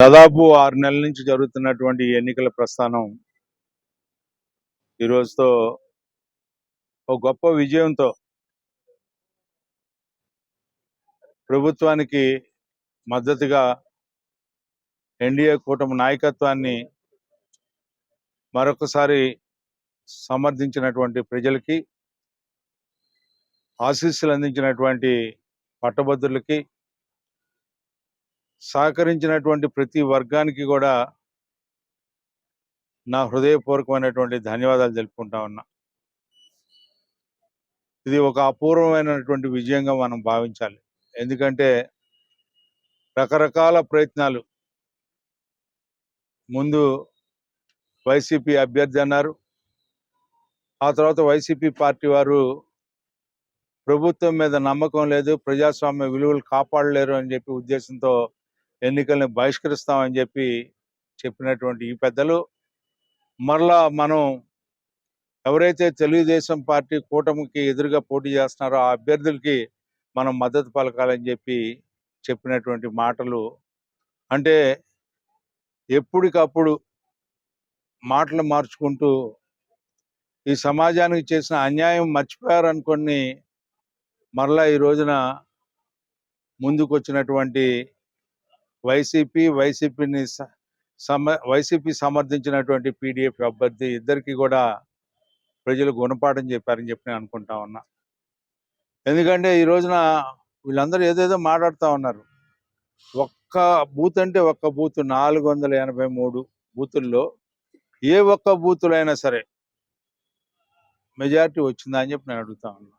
దాదాపు ఆరు నెలల నుంచి జరుగుతున్నటువంటి ఎన్నికల ప్రస్థానం ఈ రోజుతో ఒక గొప్ప విజయంతో ప్రభుత్వానికి మద్దతుగా ఎన్డీఏ కూటమి నాయకత్వాన్ని మరొకసారి సమర్థించినటువంటి ప్రజలకి ఆశీస్సులు అందించినటువంటి పట్టభద్రులకి సహకరించినటువంటి ప్రతి వర్గానికి కూడా నా హృదయపూర్వకమైనటువంటి ధన్యవాదాలు తెలుపుకుంటా ఉన్నా. ఇది ఒక అపూర్వమైనటువంటి విజయంగా మనం భావించాలి. ఎందుకంటే రకరకాల ప్రయత్నాలు ముందు వైసీపీ అభ్యర్థి అన్నారు. ఆ తర్వాత వైసీపీ పార్టీ వారు ప్రభుత్వం మీద నమ్మకం లేదు ప్రజాస్వామ్య విలువలు కాపాడలేరు అని చెప్పి ఉద్దేశంతో ఎన్నికల్ని బహిష్కరిస్తామని చెప్పి చెప్పినటువంటి ఈ పెద్దలు మరలా మనం ఎవరైతే తెలుగుదేశం పార్టీ కూటమికి ఎదురుగా పోటీ చేస్తున్నారో ఆ అభ్యర్థులకి మనం మద్దతు పలకాలని చెప్పి చెప్పినటువంటి మాటలు. అంటే ఎప్పటికప్పుడు మాటలు మార్చుకుంటూ ఈ సమాజానికి చేసిన అన్యాయం మర్చిపోయారనుకొని మరలా ఈ రోజున ముందుకు వచ్చినటువంటి వైసీపీ వైసీపీని సమ వైసీపీ సమర్థించినటువంటి పీడిఎఫ్ అభ్యర్థి ఇద్దరికి కూడా ప్రజలు గుణపాఠం చెప్పారని చెప్పి నేను అనుకుంటా ఉన్నా. ఎందుకంటే ఈ రోజున వీళ్ళందరూ ఏదేదో మాట్లాడుతూ ఉన్నారు. ఒక్క బూత్ అంటే ఒక్క బూత్ నాలుగు వందల ఎనభై మూడు బూతుల్లో ఏ ఒక్క బూతులైనా సరే మెజారిటీ వచ్చిందా అని చెప్పి నేను అడుగుతా ఉన్నా.